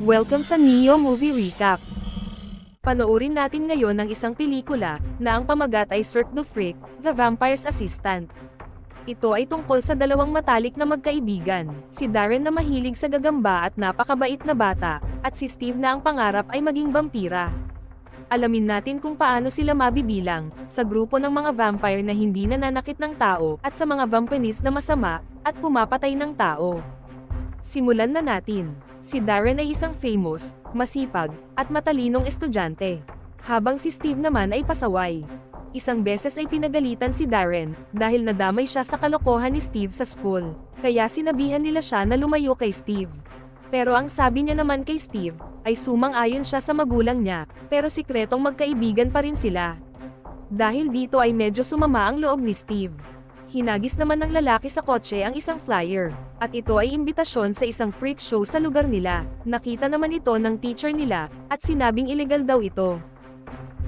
Welcome sa Neo Movie Recap. Panoorin natin ngayon ang isang pelikula na ang pamagat ay Cirque du Freak, The Vampire's Assistant. Ito ay tungkol sa dalawang matalik na magkaibigan, si Darren na mahilig sa gagamba at napakabait na bata, at si Steve na ang pangarap ay maging vampira. Alamin natin kung paano sila mabibilang sa grupo ng mga vampire na hindi nananakit ng tao at sa mga vampiris na masama at pumapatay ng tao. Simulan na natin. Si Darren ay isang famous, masipag, at matalinong estudyante. Habang si Steve naman ay pasaway. Isang beses ay pinagalitan si Darren dahil nadamay siya sa kalokohan ni Steve sa school. Kaya sinabihan nila siya na lumayo kay Steve. Pero ang sabi niya naman kay Steve, ay sumang-ayon siya sa magulang niya, pero sikretong magkaibigan pa rin sila. Dahil dito ay medyo sumama ang loob ni Steve. Hinagis naman ng lalaki sa kotse ang isang flyer, at ito ay imbitasyon sa isang freak show sa lugar nila. Nakita naman ito ng teacher nila, at sinabing illegal daw ito.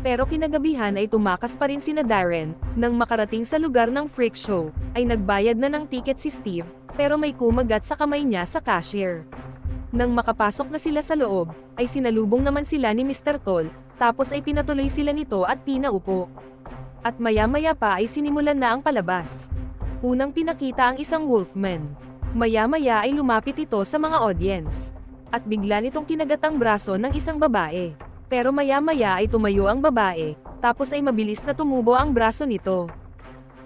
Pero kinagabihan ay tumakas pa rin sina Darren, nang makarating sa lugar ng freak show, ay nagbayad na ng ticket si Steve, pero may kumagat sa kamay niya sa cashier. Nang makapasok na sila sa loob, ay sinalubong naman sila ni Mr. Toll, tapos ay pinatuloy sila nito at pinaupo. At maya-maya pa ay sinimulan na ang palabas. Unang pinakita ang isang wolfman. Maya-maya ay lumapit ito sa mga audience. At bigla nitong kinagat ang braso ng isang babae. Pero maya-maya ay tumayo ang babae, tapos ay mabilis na tumubo ang braso nito.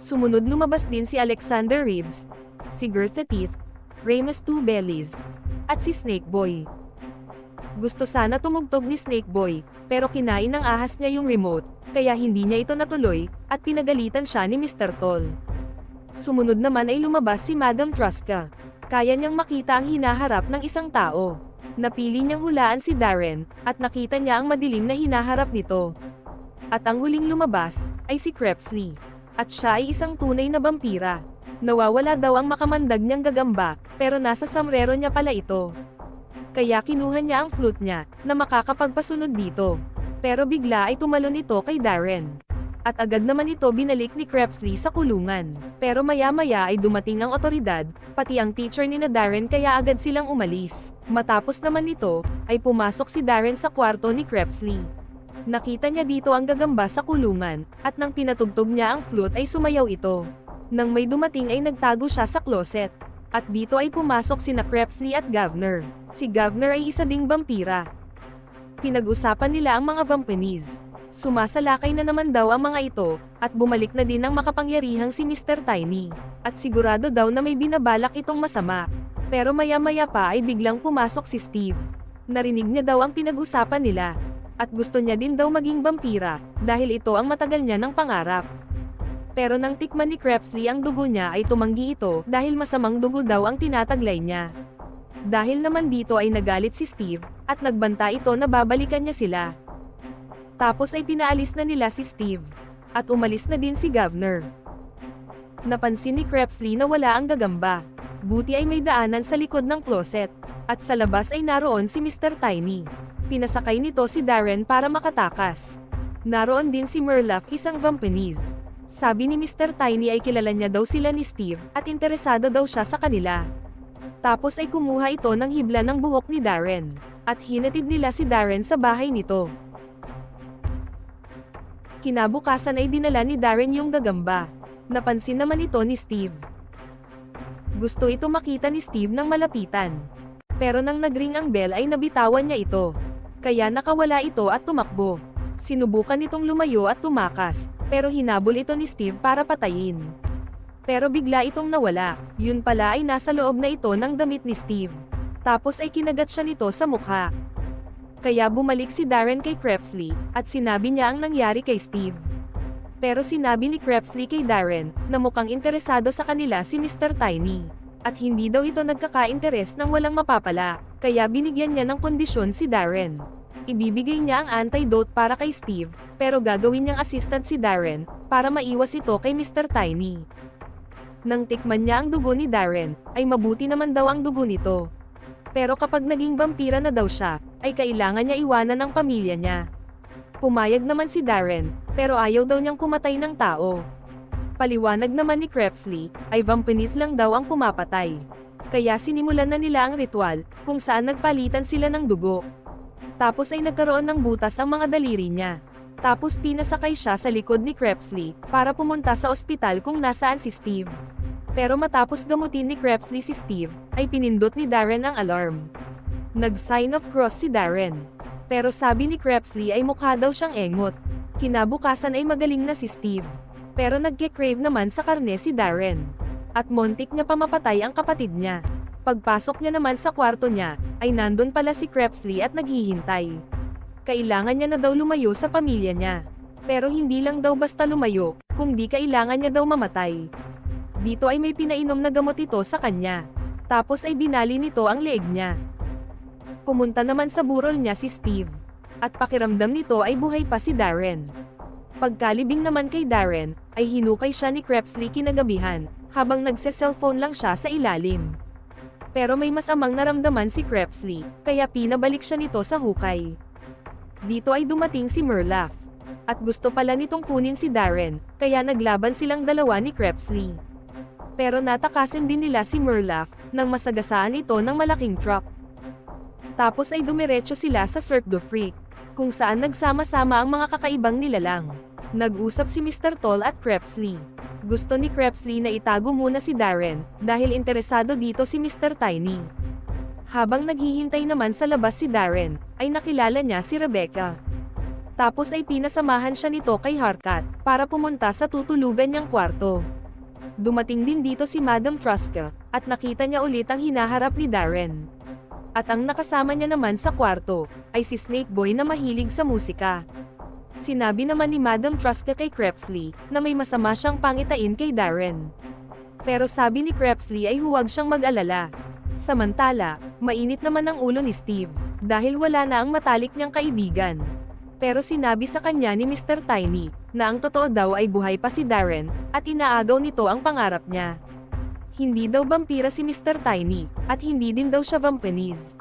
Sumunod lumabas din si Alexander Reeves, si Gertha Teeth, Ramus Two Bellies, at si Snake Boy. Gusto sana tumugtog ni Snake Boy, pero kinain ng ahas niya yung remote, kaya hindi niya ito natuloy, at pinagalitan siya ni Mr. Toll. Sumunod naman ay lumabas si Madam Truska. Kaya niyang makita ang hinaharap ng isang tao. Napili niyang hulaan si Darren, at nakita niya ang madilim na hinaharap nito. At ang huling lumabas, ay si Crepsley. At siya ay isang tunay na vampira. Nawawala daw ang makamandag niyang gagamba, pero nasa sombrero niya pala ito. Kaya kinuha niya ang flute niya, na makakapagpasunod dito. Pero bigla ay tumalon ito kay Darren. At agad naman ito binalik ni Crepsley sa kulungan. Pero maya-maya ay dumating ang otoridad, pati ang teacher ni na Darren kaya agad silang umalis. Matapos naman nito, ay pumasok si Darren sa kwarto ni Crepsley. Nakita niya dito ang gagamba sa kulungan, at nang pinatugtog niya ang flute ay sumayaw ito. Nang may dumating ay nagtago siya sa closet. At dito ay pumasok sina Crepsley at Governor. Si Governor ay isa ding vampira. Pinag-usapan nila ang mga vampinis. Sumasalakay na naman daw ang mga ito, at bumalik na din ang makapangyarihang si Mr. Tiny. At sigurado daw na may binabalak itong masama. Pero maya-maya pa ay biglang pumasok si Steve. Narinig niya daw ang pinag-usapan nila. At gusto niya din daw maging vampira, dahil ito ang matagal niya ng pangarap. Pero nang tikman ni Crepsley ang dugo niya ay tumanggi ito dahil masamang dugo daw ang tinataglay niya. Dahil naman dito ay nagalit si Steve, at nagbanta ito na babalikan niya sila. Tapos ay pinaalis na nila si Steve. At umalis na din si Governor. Napansin ni Crepsley na wala ang gagamba. Buti ay may daanan sa likod ng closet. At sa labas ay naroon si Mr. Tiny. Pinasakay nito si Darren para makatakas. Naroon din si Merlaf isang vampinese. Sabi ni Mr. Tiny ay kilala niya daw sila ni Steve, at interesado daw siya sa kanila. Tapos ay kumuha ito ng hibla ng buhok ni Darren. At hinatid nila si Darren sa bahay nito. Kinabukasan ay dinala ni Darren yung gagamba. Napansin naman ito ni Steve. Gusto ito makita ni Steve ng malapitan. Pero nang nagring ang bell ay nabitawan niya ito. Kaya nakawala ito at tumakbo. Sinubukan itong lumayo at tumakas, pero hinabol ito ni Steve para patayin. Pero bigla itong nawala, yun pala ay nasa loob na ito ng damit ni Steve. Tapos ay kinagat siya nito sa mukha. Kaya bumalik si Darren kay Crepsley, at sinabi niya ang nangyari kay Steve. Pero sinabi ni Crepsley kay Darren, na mukhang interesado sa kanila si Mr. Tiny. At hindi daw ito nagkaka-interes ng walang mapapala, kaya binigyan niya ng kondisyon si Darren. Ibibigay niya ang antidote para kay Steve, pero gagawin niyang assistant si Darren, para maiwas ito kay Mr. Tiny. Nang tikman niya ang dugo ni Darren, ay mabuti naman daw ang dugo nito. Pero kapag naging vampira na daw siya, ay kailangan niya iwanan ang pamilya niya. Pumayag naman si Darren, pero ayaw daw niyang kumatay ng tao. Paliwanag naman ni Crepsley, ay vampinis lang daw ang pumapatay. Kaya sinimulan na nila ang ritual, kung saan nagpalitan sila ng dugo. Tapos ay nagkaroon ng butas ang mga daliri niya. Tapos pinasakay siya sa likod ni Crepsley, para pumunta sa ospital kung nasaan si Steve. Pero matapos gamutin ni Crepsley si Steve, ay pinindot ni Darren ang alarm. Nag-sign of cross si Darren. Pero sabi ni Crepsley ay mukha daw siyang engot. Kinabukasan ay magaling na si Steve. Pero nagke-crave naman sa karne si Darren. At montik niya pa mapatay ang kapatid niya. Pagpasok niya naman sa kwarto niya, ay nandun pala si Crepsley at naghihintay. Kailangan niya na daw lumayo sa pamilya niya. Pero hindi lang daw basta lumayo, kung di kailangan niya daw mamatay. Dito ay may pinainom na gamot ito sa kanya. Tapos ay binali nito ang leeg niya. Pumunta naman sa burol niya si Steve. At pakiramdam nito ay buhay pa si Darren. Pagkalibing naman kay Darren, ay hinukay siya ni Crepsley kinagabihan, habang nagse-cellphone lang siya sa ilalim. Pero may masamang naramdaman si Crepsley, kaya pinabalik siya nito sa hukay. Dito ay dumating si Merlaf. At gusto pala nitong kunin si Darren, kaya naglaban silang dalawa ni Crepsley. Pero natakasin din nila si Merlaf, nang masagasaan ito ng malaking truck. Tapos ay dumiretso sila sa Cirque du Freak, kung saan nagsama-sama ang mga kakaibang nilalang. Nag-usap si Mr. Toll at Crepsley. Gusto ni Crepsley na itago muna si Darren, dahil interesado dito si Mr. Tiny. Habang naghihintay naman sa labas si Darren, ay nakilala niya si Rebecca. Tapos ay pinasamahan siya nito kay Harkat, para pumunta sa tutulugan niyang kwarto. Dumating din dito si Madam Truska, at nakita niya ulit ang hinaharap ni Darren. At ang nakasama niya naman sa kwarto, ay si Snake Boy na mahilig sa musika. Sinabi naman ni Madam Truska kay Crepsley, na may masama siyang pangitain kay Darren. Pero sabi ni Crepsley ay huwag siyang mag-alala. Samantala, mainit naman ang ulo ni Steve, dahil wala na ang matalik niyang kaibigan. Pero sinabi sa kanya ni Mr. Tiny, na ang totoo daw ay buhay pa si Darren, at inaagaw nito ang pangarap niya. Hindi daw vampira si Mr. Tiny, at hindi din daw siya vampeniz.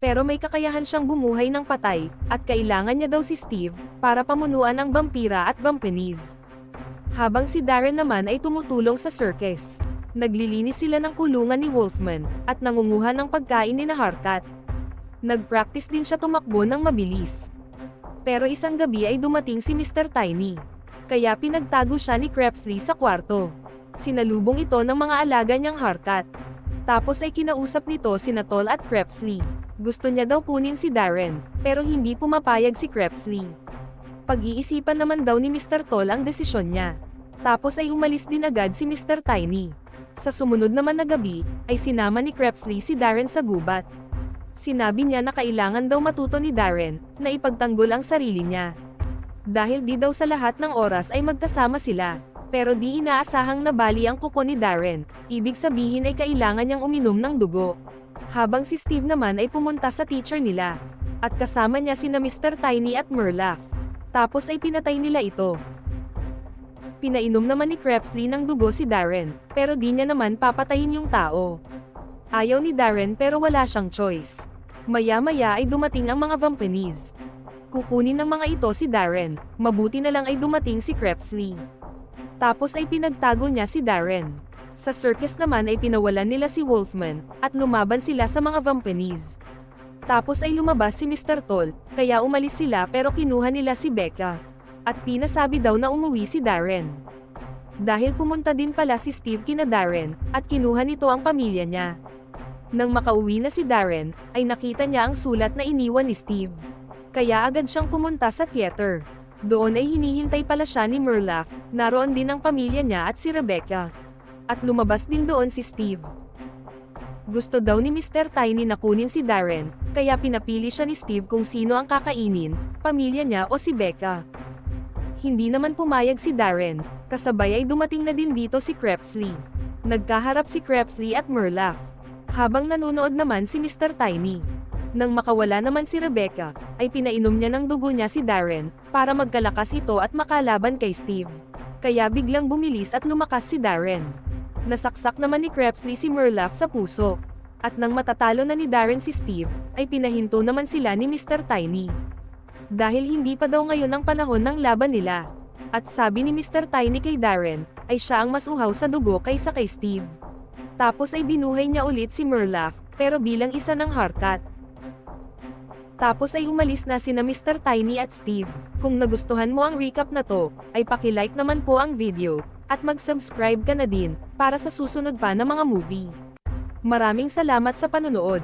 Pero may kakayahan siyang bumuhay ng patay, at kailangan niya daw si Steve, para pamunuan ang vampira at vampeniz. Habang si Darren naman ay tumutulong sa circus. Naglilinis sila ng kulungan ni Wolfman, at nangunguha ng pagkain ni na Harkat. Nag-practice din siya tumakbo ng mabilis. Pero isang gabi ay dumating si Mr. Tiny. Kaya pinagtago siya ni Crepsley sa kwarto. Sinalubong ito ng mga alaga niyang Harkat. Tapos ay kinausap nito si Natol at Crepsley. Gusto niya daw kunin si Darren, pero hindi pumapayag si Crepsley. Pag-iisipan naman daw ni Mr. Tol ang desisyon niya. Tapos ay umalis din agad si Mr. Tiny. Sa sumunod naman na gabi, ay sinama ni Crepsley si Darren sa gubat. Sinabi niya na kailangan daw matuto ni Darren, na ipagtanggol ang sarili niya. Dahil di daw sa lahat ng oras ay magkasama sila. Pero di inaasahang nabali ang kuko ni Darren, ibig sabihin ay kailangan niyang uminom ng dugo. Habang si Steve naman ay pumunta sa teacher nila. At kasama niya sina Mr. Tiny at Merlaf. Tapos ay pinatay nila ito. Pinainom naman ni Crepsley ng dugo si Darren, pero di niya naman papatayin yung tao. Ayaw ni Darren pero wala siyang choice. Maya-maya ay dumating ang mga vampeniz. Kukunin ng mga ito si Darren, mabuti na lang ay dumating si Crepsley. Tapos ay pinagtago niya si Darren. Sa circus naman ay pinawalan nila si Wolfman, at lumaban sila sa mga vampeniz. Tapos ay lumabas si Mr. Toll, kaya umalis sila pero kinuha nila si Becca. At pinasabi daw na umuwi si Darren. Dahil pumunta din pala si Steve kina Darren, at kinuha nito ang pamilya niya. Nang makauwi na si Darren, ay nakita niya ang sulat na iniwan ni Steve. Kaya agad siyang pumunta sa theater. Doon ay hinihintay pala siya ni Merlaf, naroon din ang pamilya niya at si Rebecca. At lumabas din doon si Steve. Gusto daw ni Mr. Tiny na kunin si Darren, kaya pinapili siya ni Steve kung sino ang kakainin, pamilya niya o si Becca. Hindi naman pumayag si Darren, kasabay ay dumating na din dito si Crepsley. Nagkaharap si Crepsley at Merlaf. Habang nanonood naman si Mr. Tiny. Nang makawala naman si Rebecca, ay pinainom niya ng dugo niya si Darren, para magkalakas ito at makalaban kay Steve. Kaya biglang bumilis at lumakas si Darren. Nasaksak naman ni Crepsley si Merlaf sa puso. At nang matatalo na ni Darren si Steve, ay pinahinto naman sila ni Mr. Tiny. Dahil hindi pa daw ngayon ang panahon ng laban nila. At sabi ni Mr. Tiny kay Darren, ay siya ang mas uhaw sa dugo kaysa kay Steve. Tapos ay binuhay niya ulit si Murloc, pero bilang isa ng Harkat. Tapos ay umalis na sina Mr. Tiny at Steve. Kung nagustuhan mo ang recap na to, ay pakilike naman po ang video, at mag-subscribe ka na din, para sa susunod pa na mga movie. Maraming salamat sa panonood.